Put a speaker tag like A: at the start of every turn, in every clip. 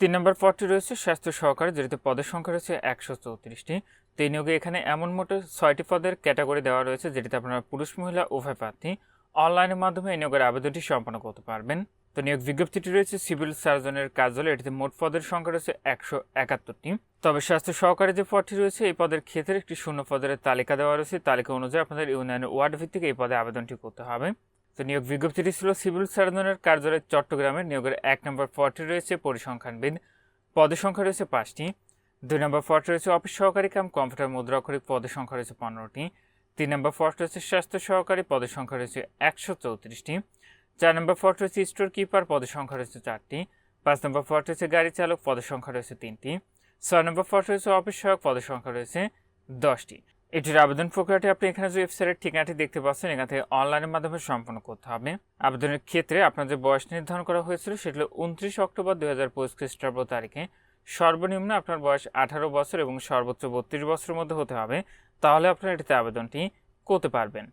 A: তিন নম্বর পদটি রয়েছে স্বাস্থ্য সহকারী, যেটিতে পদের সংখ্যা রয়েছে একশো চৌত্রিশটি। তো এই নিয়োগে এখানে এমন মোটে ছয়টি পদের ক্যাটাগরি দেওয়া রয়েছে, যেটিতে আপনারা পুরুষ, মহিলা, উভয় প্রার্থী অনলাইনের মাধ্যমে এই নিয়োগের আবেদনটি সম্পন্ন করতে পারবেন। তো নিয়োগ বিজ্ঞপ্তিটি রয়েছে, সিভিল সার্জনের কার্যালয়, এটিতে মোট পদের সংখ্যা রয়েছে একশো একাত্তরটি। তবে স্বাস্থ্য সহকারী যে পদটি রয়েছে, এই পদের ক্ষেত্রে একটি শূন্য পদের তালিকা দেওয়া রয়েছে। তালিকা অনুযায়ী আপনাদের ইউনিয়নের ওয়ার্ড ভিত্তিক এই পদে আবেদনটি করতে হবে। তো নিয়োগ বিজ্ঞপ্তিটি ছিল সিভিল সার্জনের কার্যালয় চট্টগ্রামের নিয়োগের এক নম্বর পদটি রয়েছে পরিসংখ্যানবিদ। পদের সংখ্যা রয়েছে পাঁচটি। দুই নম্বর পদ রয়েছে অফিস সহকারী কাম, কম্পিউটার মুদ্রাক্ষরিক পদের সংখ্যা রয়েছে পনেরোটি। তিন নম্বর পদ রয়েছে স্বাস্থ্য সহকারী পদের সংখ্যা রয়েছে একশো চৌত্রিশটি। চার নম্বর পদ রয়েছে স্টোর কিপার পদের সংখ্যা রয়েছে চারটি। পাঁচ নম্বর পদ রয়েছে গাড়ি চালক পদের সংখ্যা রয়েছে তিনটি। ছয় নম্বর পদ রয়েছে অফিস সহায়ক পদের সংখ্যা রয়েছে দশটি। এটির আবেদন প্রক্রিয়াটি আপনি এখানে যে ওয়েবসাইটের ঠিকানাটি দেখতে পাচ্ছেন, এখান থেকে অনলাইনের মাধ্যমে সম্পন্ন করতে হবে। আবেদনের ক্ষেত্রে আপনার যে বয়স নির্ধারণ করা হয়েছিল, সেটি উনত্রিশ অক্টোবর দুই হাজার পঁচিশ খ্রিস্টাব্দ তারিখে। সর্বনিম্ন আপনার বয়স আঠারো বছর এবং সর্বোচ্চ বত্রিশ বছরের মধ্যে হতে হবে, তাহলে আপনারা এটিতে আবেদনটি করতে পারবেন।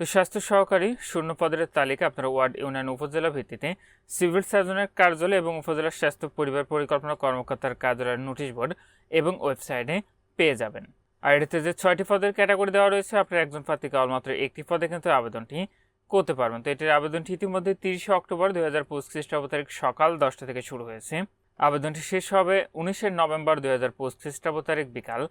A: তো স্বাস্থ্য সহকারী শূন্য পদের তালিকা আপনারা ওয়ার্ড ইউনিয়ন উপজেলা ভিত্তিতে সিভিল সার্জনের কার্যালয় এবং উপজেলার স্বাস্থ্য পরিবার পরিকল্পনা কর্মকর্তার কার্যালয়ের নোটিশ বোর্ড এবং ওয়েবসাইটে পেয়ে যাবেন। আর এটাতে যে ছয়টি পদের ক্যাটাগরি দেওয়া রয়েছে, আপনার একজন প্রার্থী কেবলমাত্র একটি পদে কিন্তু আবেদনটি করতে পারবেন। তো এটির আবেদনটি ইতিমধ্যে তিরিশে অক্টোবর দুই হাজার পঁচিশ খ্রিস্টাব্দ তারিখ সকাল দশটা থেকে শুরু হয়েছে। আবেদনটি শেষ হবে উনিশে নভেম্বর দুই হাজার পঁচিশ খ্রিস্টাব্দ তারিখ বিকাল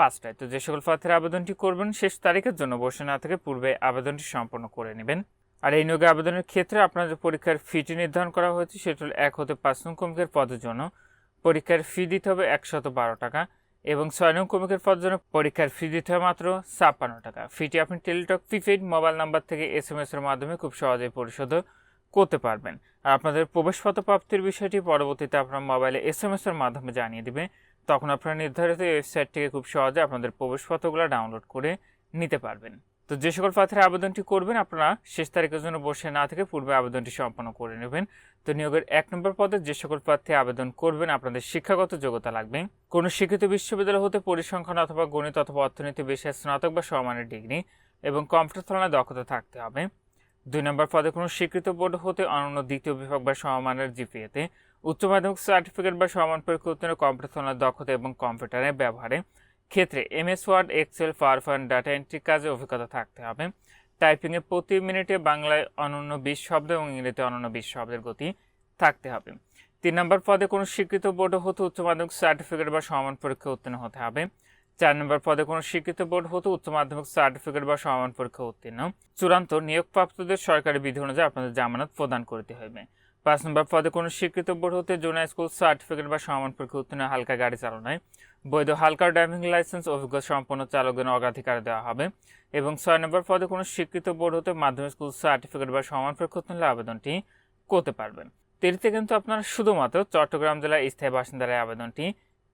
A: পাঁচটায়। তো যে সকল প্রার্থীরা আবেদনটি করবেন, শেষ তারিখের জন্য বসে না থেকে পূর্বে আবেদনটি সম্পন্ন করে নেবেন। আর এই নিয়োগে আবেদনের ক্ষেত্রে আপনার যে পরীক্ষার ফিটি নির্ধারণ করা হয়েছে, সেটি হল এক হতে পাঁচ নং কমিকের পদের জন্য। পরীক্ষার ফি দিতে হবে একশত বারো টাকা। এবং ছয় নং কমিকের জন্য পরীক্ষার ফি দিতে হয় মাত্র ছাপ্পান্ন টাকা। ফিটি আপনি টেলিটক প্রিপেড মোবাইল নাম্বার থেকে এস এম এসের মাধ্যমে খুব সহজেই পরিশোধ করতে পারবেন। আর আপনাদের প্রবেশপত্র প্রাপ্তির বিষয়টি পরবর্তীতে আপনার মোবাইলে এস এম এসের মাধ্যমে জানিয়ে দেবে। তখন আপনারা নির্ধারিত ওয়েবসাইট থেকে খুব সহজে আপনাদের প্রবেশপত্রগুলো ডাউনলোড করে নিতে পারবেন। তো যে সকল প্রার্থীরা আবেদনটি করবেন, আপনারা শেষ তারিখের জন্য বসে না থেকে পূর্বে আবেদনটি সম্পন্ন করে নেবেন। তো নিয়োগের এক নম্বর পদে যে সকল প্রার্থী আবেদন করবেন, আপনাদের শিক্ষাগত যোগ্যতা লাগবে। কোনো শিক্ষিত বিশ্ববিদ্যালয় হতে পরিসংখ্যান অথবা গণিত অথবা অর্থনীতি, বিষয়ে, স্নাতক বা সমমানের ডিগ্রি এবং কম্পিউটার চালনায় দক্ষতা থাকতে হবে। দুই নম্বর পদে কোনো স্বীকৃত বোর্ড হতে অনন্য দ্বিতীয় বিভাগ বা সমমানের জিপিএতে উচ্চ মাধ্যমিক সার্টিফিকেট বা সমান পরীক্ষা উত্তীর্ণ কম্পিউটার চালনার দক্ষতা এবং কম্পিউটারের ব্যবহারে। ক্ষেত্রে MS Word Excel power data entry কাজে অভিজ্ঞতা থাকতে হবে। টাইপিংয়ে প্রতি মিনিটে বাংলায় অনন্য বিশ শব্দ এবং ইংরেজিতে অনন্য বিশ শব্দের গতি থাকতে হবে। তিন নম্বর পদে কোনো স্বীকৃত বোর্ড হতে উচ্চ মাধ্যমিক সার্টিফিকেট বা সমান পরীক্ষা উত্তীর্ণ হতে হবে। চার নম্বর পদে কোনো স্বীকৃত বোর্ড হতে উচ্চ মাধ্যমিক সার্টিফিকেট বা সমান পরীক্ষা উত্তীর্ণ। চূড়ান্ত নিয়োগপ্রাপ্তদের সরকারি বিধি অনুযায়ী আপনাদের জামানত প্রদান করতে হবে। পাঁচ নম্বর পদে কোনো স্বীকৃত বোর্ড হতে জুনিয়র স্কুল সার্টিফিকেট বা সমান পরীক্ষা উত্তীর্ণ হালকা গাড়ি চালনায় বৈধ হালকা ড্রাইভিং লাইসেন্স অভিজ্ঞ সম্পন্ন চালকদের অগ্রাধিকার দেওয়া হবে। এবং ছয় নম্বর পদে কোনো স্বীকৃত বোর্ড হতে মাধ্যমিক স্কুল সার্টিফিকেট বা সমান পরীক্ষা উত্তীর্ণ আবেদনটি করতে পারবেন। তেরিতে কিন্তু আপনারা শুধুমাত্র চট্টগ্রাম জেলার স্থায়ী বাসিন্দারা আবেদনটি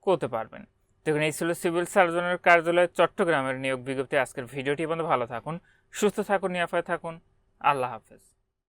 A: করতে পারবেন। দেখুন, এই ছিল সিভিল সার্জনের কার্যালয় চট্টগ্রামের নিয়োগ বিজ্ঞপ্তি। আজকের ভিডিওটি বন্ধু ভালো থাকুন, সুস্থ থাকুন, নিরাপদে থাকুন। আল্লাহ হাফেজ।